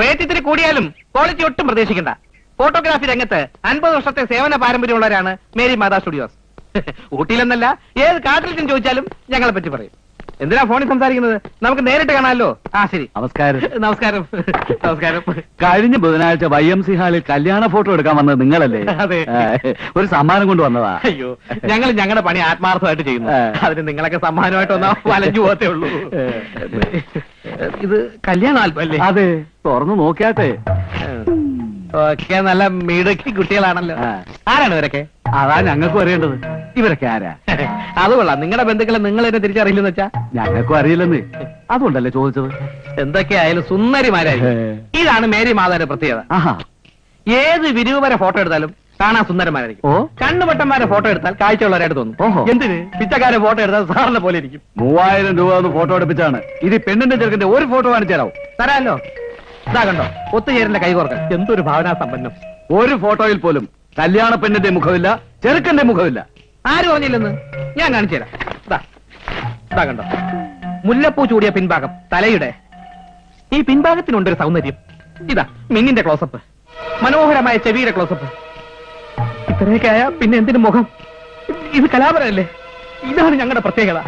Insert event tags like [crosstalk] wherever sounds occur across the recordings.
Rate ഇത്തിരി കൂടിയാലും quality ഒട്ടും പ്രതീക്ഷിക്കണ്ട. ഫോട്ടോഗ്രാഫി രംഗത്ത് അൻപത് വർഷത്തെ സേവന പാരമ്പര്യമുള്ളവരാണ് മേരി മാതാ സ്റ്റുഡിയോസ്. [laughs] ഊട്ടിയിലെന്നല്ല ഏത് ചെന്ന് ചോദിച്ചാലും ഞങ്ങളെ പറ്റി പറയും. എന്തിനാ ഫോണിൽ സംസാരിക്കുന്നത്? നമുക്ക് നേരിട്ട് കാണാമല്ലോ. ആ ശരി. നമസ്കാരം. [laughs] നമസ്കാരം. നമസ്കാരം. കഴിഞ്ഞ ബുധനാഴ്ച വൈ എം സി ഹാളിൽ കല്യാണ ഫോട്ടോ എടുക്കാൻ വന്നത് നിങ്ങളല്ലേ? [laughs] അതെ. ഒരു സമ്മാനം കൊണ്ട് വന്നതാ. അയ്യോ ഞങ്ങൾ ഞങ്ങളുടെ പണി ആത്മാർത്ഥമായിട്ട് ചെയ്യുന്നു. അതിന് നിങ്ങളൊക്കെ സമ്മാനമായിട്ട് വന്നാൽ വലഞ്ഞു പോകത്തേ ഉള്ളൂ. ഇത് കല്യാണ അല്ലേ? അതെ. തുറന്നു നോക്കിയാട്ടെ. ഒക്കെ നല്ല മിടുക്കി കുട്ടികളാണല്ലോ. ആരാണ് ഇവരൊക്കെ? അതാ ഞങ്ങൾക്കും അറിയേണ്ടത്. ഇവരൊക്കെ ആരാ? അത് കൊള്ളാം. നിങ്ങളുടെ ബന്ധുക്കളെ നിങ്ങൾ എന്നെ തിരിച്ചറിയില്ലെന്ന് വെച്ചാ? ഞങ്ങൾക്കും അറിയില്ലെന്ന്. അതുകൊണ്ടല്ലേ ചോദിച്ചത്? എന്തൊക്കെയായാലും സുന്ദരിമാരായി. ഇതാണ് മേരി മാതാവിന്റെ പ്രത്യേകത ഏത് വിരൂപര ഫോട്ടോ എടുത്താലും കാണാൻ സുന്ദരമായിരിക്കും ഓ. കണ്ണുവട്ടന്മാരെ ഫോട്ടോ എടുത്താൽ കാഴ്ചയുള്ളവരായിട്ട് തോന്നും. ഓഹോ. എന്തിന്? പിച്ചക്കാരെ ഫോട്ടോ എടുത്താൽ സാറിനെ പോലെ ഇരിക്കും. മൂവായിരം രൂപ ഒന്ന് ഫോട്ടോ എടുപ്പിച്ചാണ്. ഇത് പെണ്ണിന്റെ ചെറുക്കന്റെ ഒരു ഫോട്ടോ കാണിച്ചു തരാമല്ലോ. ഇതാ കണ്ടോ? ഒത്തുചേരലിന്റെ കൈകോർക്കൽ എന്തൊരു ഭാവനാ സമ്പന്നം ഒരു ഫോട്ടോയിൽ പോലും കല്യാണ പെണ്ണിന്റെ മുഖമില്ല ചെറുക്കന്റെ മുഖമില്ല ആര് പറഞ്ഞില്ലെന്ന്? ഞാൻ കാണിച്ചു തരാം. ഇതാ ഇതാ കണ്ടോ? മുല്ലപ്പൂ ചൂടിയ പിൻഭാഗം തലയുടെ. ഈ പിൻഭാഗത്തിനുണ്ടൊരു സൗന്ദര്യം. ഇതാ മിന്നിന്റെ ക്ലോസപ്പ് മനോഹരമായ ചെവിയുടെ ക്ലോസപ്പ് ഇത്രയൊക്കെ ആയാ പിന്നെ എന്തിനു മുഖം? ഇത് കലാപരല്ലേ ഇതാണ് ഞങ്ങളുടെ പ്രത്യേകത.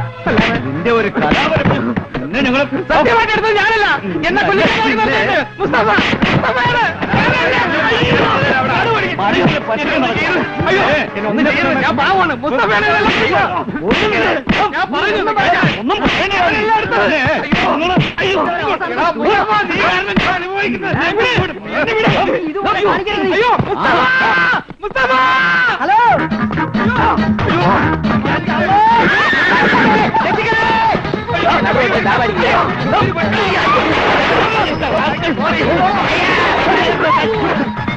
നിന്റെ ഒരു കലാപരം പിന്നെ ഞങ്ങൾ സത്യമായിട്ട് ഞാനല്ല. എന്നെ മുസ്തഫ മുസ്തഫയാണ്. മുസ്തഫ. ഹലോ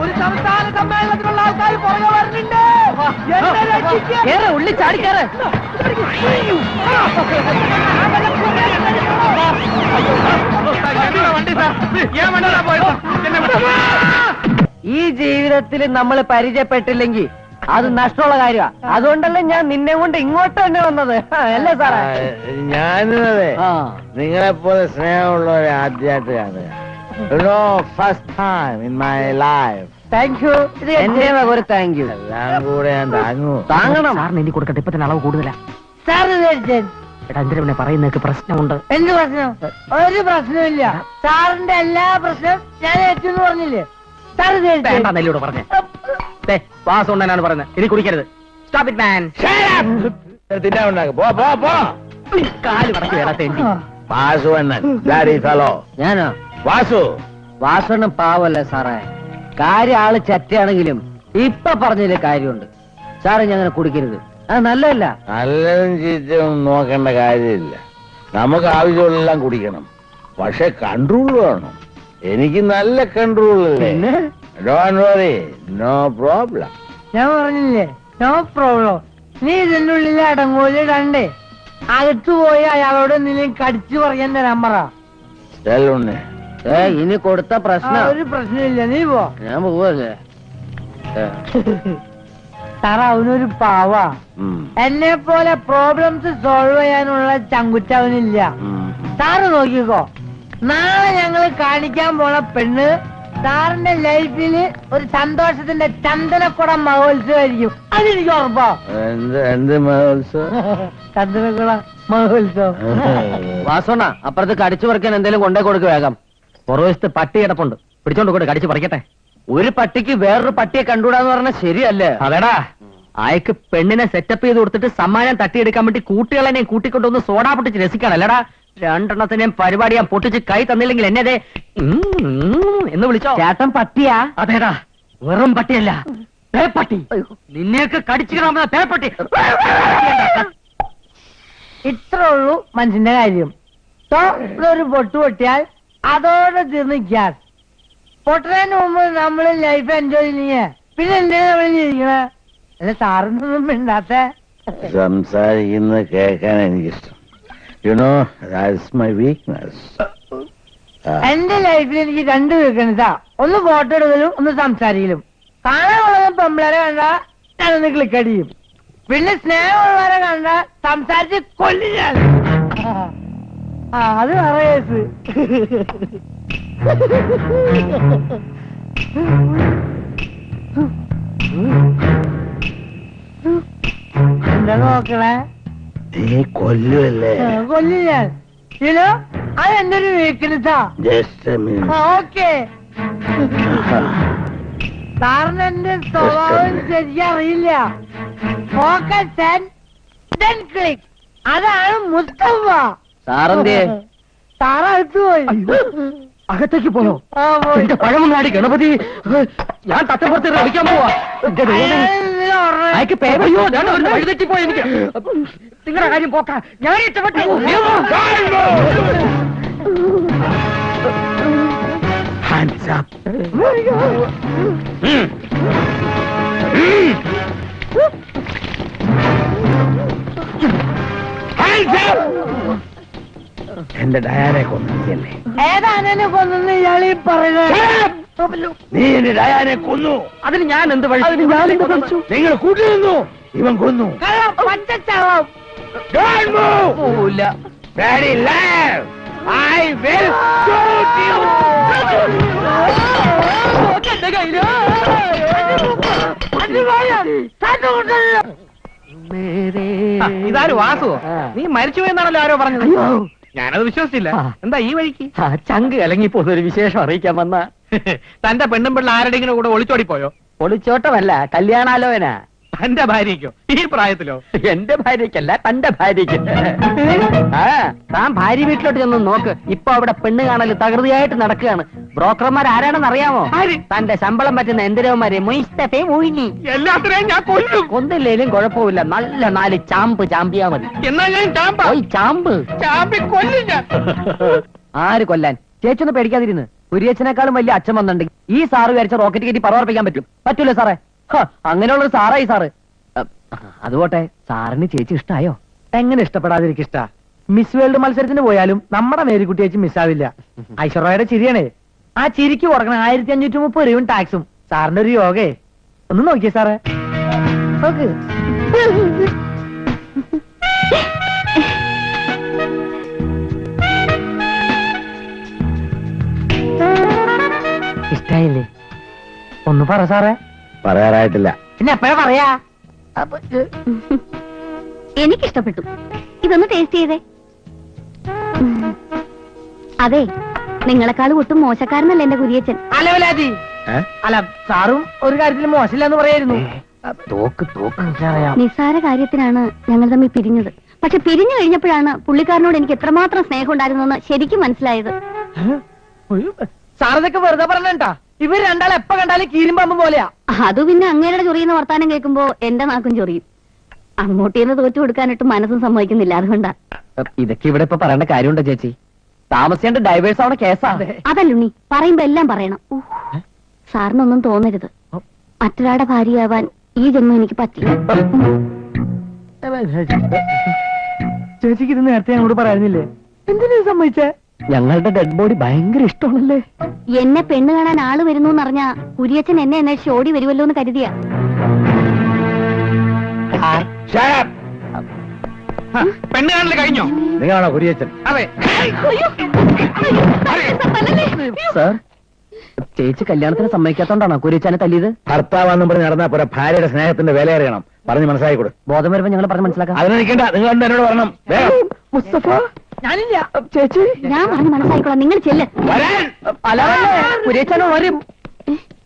ഒരു സംസ്ഥാന സമ്മേളനത്തിലുള്ള ആൾക്കാർ പുറകെ വരുന്നുണ്ട് എന്നെ രക്ഷിക്കാൻ. ഉള്ളി ചാടിക്കാറ് വണ്ടി സാർ? ഞാൻ വണ്ടി പോയത്. ഈ ജീവിതത്തിൽ നമ്മൾ പരിചയപ്പെട്ടില്ലെങ്കിൽ അത് നഷ്ടമുള്ള കാര്യമാണ് അതുകൊണ്ടല്ലേ ഞാൻ നിന്നെ കൊണ്ട് ഇങ്ങോട്ട് തന്നെ വന്നത്. അല്ലേ സാറേ? ഞാനും അതെ. ആ. നിങ്ങളെ പോലെ സ്നേഹമുള്ളവരെ ആദ്യമായിട്ട് കാണുക. First time in my life thank you എന്റെ വക ഒരു താങ്ക് യു എല്ലാം കൂടെ ഞാൻ താങ്ങൂ. താങ്ങണം. സാറിന് എനിക്ക് കൊടുക്കട്ടെ ഇപ്പൊ തന്നെ അളവ് കൂടുതലാ. എടാ എന്തിനാ പിന്നെ പ്രശ്നമുണ്ട്? എന്ത് പ്രശ്നം? ഒരു പ്രശ്നമില്ല സാറിന്റെ എല്ലാ പ്രശ്നം ഞാൻ ഏറ്റെന്ന് പറഞ്ഞില്ലേ? വേണ്ട പറഞ്ഞേ. വാസം ഉണ്ടെന്നാണ് പറഞ്ഞത് ഇനി കുടിക്കരുത്. സ്റ്റോപ്പ് ഇറ്റ് മാൻ തിന്നാ ഉണ്ടാക്കും. പോ പോ പോ. കാൽ കടക്കി വേടാ തേണ്ടി. ആ. വാസു അണ്ണൻ. ഡാഡി ഫലോ ഞാനോ? വാസു. വാസണ്ണൻ പാവല്ലേ സാറേ? കാര്യം ആൾ ചറ്റയാണെങ്കിലും ഇപ്പൊ പറഞ്ഞതിൽ കാര്യമുണ്ട്. സാറേ ഞാൻ അങ്ങനെ കുടിക്കരുത്. അത് നല്ലതല്ല. നല്ലതും ചീത്തയും നോക്കേണ്ട കാര്യമില്ല. നമുക്ക് ആവശ്യമുള്ളെല്ലാം കുടിക്കണം. പക്ഷെ കൺട്രോൾ വേണം. എനിക്ക് നല്ല കൺട്രോൾ അല്ലേ പിന്നെ? ഡോൺ വറി നോ പ്രോബ്ലം ഞാൻ പറഞ്ഞില്ലേ നോ പ്രോബ്ലം നീ ഇതിന്റെ ഉള്ളിൽ അടങ്ങൂല രണ്ടേ അകത്തു പോയി അയാളോട് എന്തെങ്കിലും കടിച്ചു പറയാൻ തരാൻ പറ. ചെല്ലുണ്ണേ ഏ ഇനി കൊടുത്ത പ്രശ്നം. ഒരു പ്രശ്നമില്ല നീ പോ. ഞാൻ പോവല്ലേ? സാറ അവനൊരു പാവ. ഉം, എന്നെ പോലെ പ്രോബ്ലംസ് സോൾവ് ചെയ്യാനുള്ള ചങ്കുറ്റ അവനില്ല ഉം. സാറ് നോക്കിക്കോ. നാളെ ഞങ്ങൾ കാണിക്കാൻ പോണ പെണ്ണ് സാറിന്റെ ലൈഫിൽ ഒരു സന്തോഷത്തിന്റെ ചന്ദനക്കുടം മഹോത്സവായിരിക്കും അതെനിക്ക് ഉറപ്പാ. എന്ത് എന്ത് മഹോത്സവം? [laughs] ചന്ദനക്കുടം മഹോത്സവം. [laughs] വാസോണ അപ്പുറത്ത് കടിച്ചു പറിക്കാൻ എന്തെങ്കിലും കൊണ്ടേ കൊടുക്ക് വേഗം. പുറവശത്ത് പട്ടി കിടപ്പുണ്ട്. പിടിച്ചോണ്ട് കൂടെ കടിച്ചു പറിക്കട്ടെ. ഒരു പട്ടിക്ക് വേറൊരു പട്ടിയെ കണ്ടുകൂടാന്ന് പറഞ്ഞാൽ ശരിയല്ലേ? അതെടാ അയക്ക് പെണ്ണിനെ സെറ്റപ്പ് ചെയ്ത് കൊടുത്തിട്ട് സമ്മാനം തട്ടിയെടുക്കാൻ വേണ്ടി കൂട്ടുകളെന്നെ കൂട്ടിക്കൊണ്ടുവന്ന് സോഡാ പൊട്ടിച്ച് രസിക്കണല്ലടാ? രണ്ടെണ്ണത്തിനെയും പരിപാടി ഞാൻ പൊട്ടിച്ച് കൈ തന്നില്ലെങ്കിൽ എന്നെ എന്ന് വിളിച്ചോ? ചേട്ടൻ പട്ടിയാ? അതേടാ വെറും പട്ടിയല്ല പേപ്പട്ടി. നിന്നെയൊക്കെ കടിച്ചിടാമെന്ന പേപ്പട്ടി. ഇത്രേ ഉള്ളൂ മനുഷ്യന്റെ കാര്യം. ഒരു പൊട്ട് പൊട്ടിയാൽ അതോടെ തീർന്ന് ഗ്യാസ് പൊട്ടുന്നതിന് മുമ്പ് നമ്മൾ ലൈഫ് എൻജോയ് ചെയ്യേ പിന്നെ എന്തിനാ നമ്മൾ ജീവിക്കണേ? അല്ല സാറിനൊന്നും മിണ്ടാത്ത. സംസാരിക്കുന്നത് കേൾക്കാൻ എനിക്കിഷ്ടം. യുനോ ദാറ്റ്സ് മൈ വീക്ക്നെസ് എന്റെ ലൈഫിൽ എനിക്ക് രണ്ട് വീക്കണസാ ഒന്ന് ഫോട്ടോ എടുക്കലും ഒന്ന് സംസാരിക്കലും. കാണാനുള്ളത് പെമ്പിളരെ കണ്ട ഞാനൊന്ന് ക്ലിക്ക് അടിയും പിന്നെ സ്നേഹമുള്ളവരെ കണ്ട സംസാരിച്ച് കൊല്ലി ഞാൻ. ആ അത് പറയേസ് എന്താ നോക്കണേ? നീ കൊല്ലുമല്ലേ കൊല്ലും ഞാൻ ഇല്ലോ അത് എന്റെ ഒരു വീക്ക്നെസ്സാ ജസ്റ്റ് ഓക്കെ. സാറിന് എന്റെ സ്വഭാവം ശരിയറിയില്ല ഫോക്കസ് ആൻഡ് ക്ലിക്ക് അതാണ് മുസ്തഫ. സാറെന്തേ? സാറടുത്ത് പോയി. അകത്തേക്ക് പോണോ? എന്റെ പഴമൊന്നും പഴമങ്ങാടി ഗണപതി ഞാൻ തട്ടപ്പുറത്ത് കളിക്കാൻ പോവാ. എനിക്ക്. നിങ്ങളുടെ കാര്യം പോക്ക. ഞാൻ ഇഷ്ടപ്പെട്ടു. ഹാൻഡ്സ് എന്റെ ഡയാനെ കൊന്നില്ലേ? ഏതാനെ കൊന്നു ഇയാളീ നീ എന്റെ ഡയാനെ കൊന്നു. അതിന് ഞാൻ എന്ത് വഴി? നിങ്ങൾ കൂട്ടിരുന്നു ഇവൻ കൊന്നു. ഇതാരും വാസു Don't move! പോവില്ല Very loud! I will shoot you! ആ, ഇതാര് വാസുവോ? നീ മരിച്ചു എന്നാണല്ലോ ആരോ പറഞ്ഞത്? ഞാനത് വിശ്വസിച്ചില്ല. എന്താ ഈ വഴിക്ക്? ചങ്ക് കലങ്ങി പോകുന്ന ഒരു വിശേഷം അറിയിക്കാൻ വന്ന [laughs] തന്റെ പെണ്ണും പിള്ള ആരുടെങ്കിലും കൂടെ ഒളിച്ചോടി പോയോ ഒളിച്ചോട്ടമല്ല കല്യാണാലോചന. തന്റെ ഭാര്യയ്ക്കോ? ഈ പ്രായത്തിലോ? എന്റെ ഭാര്യയ്ക്കല്ല തന്റെ ഭാര്യയ്ക്ക്. ആ താൻ ഭാര്യ വീട്ടിലോട്ട് ചെന്ന് നോക്ക്. ഇപ്പൊ അവിടെ പെണ്ണ് കാണൽ തകൃതിയായിട്ട് നടക്കുകയാണ്. ബ്രോക്കർമാർ ആരാണെന്ന് അറിയാമോ? ആര്? തന്റെ ശമ്പളം പറ്റുന്ന എന്തിരവന്മാരെ? മൊയ്സ്തഫെ മൊയ്നി എല്ലാത്തിനെയും ഞാൻ കൊല്ലും. കൊന്നില്ലേലും കുഴപ്പമില്ല. നല്ല നാല് ചാമ്പ് ചാമ്പിയാ മതി. എന്നാ ഞാൻ ചാമ്പ? ഓയ് ചാമ്പ്. ചാമ്പി കൊല്ലും ഞാൻ. ആര് കൊല്ലാൻ? ചേച്ചൊന്ന് പേടിക്കാതിരുന്ന്. കുരിയച്ചനേക്കാളും വലിയ അച്ഛൻ വന്നിട്ടുണ്ടെങ്കിൽ ഈ സാറ് വിചാരിച്ച റോക്കറ്റ് കയറ്റി പറവർപ്പിക്കാൻ പറ്റും. പറ്റൂലേ സാറേ? അങ്ങനെയുള്ള സാറായി സാറ്. അതുപോട്ടെ സാറിന് ചേച്ചി ഇഷ്ടായോ? എങ്ങനെ ഇഷ്ടപ്പെടാതിരിക്കും ഇഷ്ട മിസ് വേൾഡ് മത്സരത്തിന് പോയാലും നമ്മുടെ മേരിക്കുട്ടി ചേച്ചി മിസ്സാവില്ല. ഐശ്വര്യയുടെ ചിരിയാണേ. ആ ചിരിക്ക് കൊടുക്കണം ആയിരത്തി അഞ്ഞൂറ്റി മുപ്പത് രൂപയും ടാക്സും. സാറിന്റെ ഒരു യോഗേ. ഒന്ന് നോക്കിയേ സാറേ. ഇഷ്ടായില്ലേ? ഒന്ന് പറ സാറേ. പറയാറായിട്ടില്ല. പിന്നെ എപ്പോഴാ പറയാ? എനിക്കിഷ്ടപ്പെട്ടു. ഇതൊന്ന് ടേസ്റ്റ് ചെയ്തേ. അതെ നിങ്ങളെക്കാളും ഒട്ടും മോശക്കാരനല്ല എന്റെ കുരിയച്ചൻ. അല്ല സാറും ഒരു കാര്യത്തിൽ മോശമില്ലെന്ന് പറയായിരുന്നു. തോക്ക് തോക്ക്. നിസ്സാര കാര്യത്തിനാണ് ഞങ്ങൾ തമ്മിൽ പിരിഞ്ഞത്. പക്ഷെ പിരിഞ്ഞു കഴിഞ്ഞപ്പോഴാണ് പുള്ളിക്കാരനോട് എനിക്ക് എത്രമാത്രം സ്നേഹം ഉണ്ടായിരുന്നെന്ന് ശരിക്കും മനസ്സിലായത്. സാറതൊക്കെ വെറുതെ പറഞ്ഞാ ഇവർ രണ്ടാൾ എപ്പ കണ്ടാലും കീരിമ്പാമ്പ് പോലെയാ. അത് പിന്നെ അങ്ങേരുടെ ചൊറിയുന്ന വർത്താനം കേൾക്കുമ്പോ എന്റെ നാക്കും ചൊറിയും. അങ്ങോട്ടേന്ന് തോറ്റു കൊടുക്കാനിട്ട് മനസ്സും സമ്മതിക്കുന്നില്ല അതുകൊണ്ടാ. ഇതൊക്കെ ഇവിടെ ഇപ്പൊ പറയേണ്ട കാര്യമുണ്ടോ ചേച്ചി? താമസിയാണ്ട് ഡൈവേഴ്സ് ആവണ കേസാ. അതല്ലുണ്ണി പറയുമ്പോ എല്ലാം പറയണം. സാറിനൊന്നും തോന്നരുത്. മറ്റൊരാളുടെ ഭാര്യയാവാൻ ഈ ജന്മം എനിക്ക് പറ്റില്ല. ചേച്ചിക്ക് ഇത് നേരത്തെ ഞങ്ങളോട് പറയാനില്ലേ? എന്തിനാ സമ്മതിച്ചേ? ഞങ്ങളുടെ ഡെഡ് ബോഡി ഭയങ്കര ഇഷ്ടമാണല്ലേ? എന്നെ പെണ്ണ് കാണാൻ ആൾ വരുന്നു എന്നറിഞ്ഞ കുരിയച്ചൻ എന്നെ എന്നെ ഓടി വരുമല്ലോ എന്ന് കരുതിയ! പെണ്ണ് കാണൽ കഴിഞ്ഞോ? നിങ്ങളാണോ കുരിയച്ചൻ? അതെ. സാർ ചേച്ചി കല്യാണത്തിന് സമ്മതിക്കാത്തോണ്ടാണോ കുര്യച്ചാനെ തല്ലിയത്? ഭർത്താവാന്നും പറഞ്ഞ് നടന്നാ പോരാ ഭാര്യയുടെ സ്നേഹത്തിന്റെ വില അറിയണം. പറഞ്ഞ് മനസ്സിലാക്കി കൊടു. ബോധം വരുമ്പോ ഞങ്ങൾ പറഞ്ഞ് മനസ്സിലാക്കാം. അതിന് നിൽക്കണ്ട നിങ്ങൾ എന്നോട് പറയണം? വേഗം. മുസ്തഫ? ഞാനില്ല. ചേച്ചി? ഞാൻ പറഞ്ഞു മനസ്സിലായിക്കോളാം നിങ്ങൾ ചെല്ല്. വരും.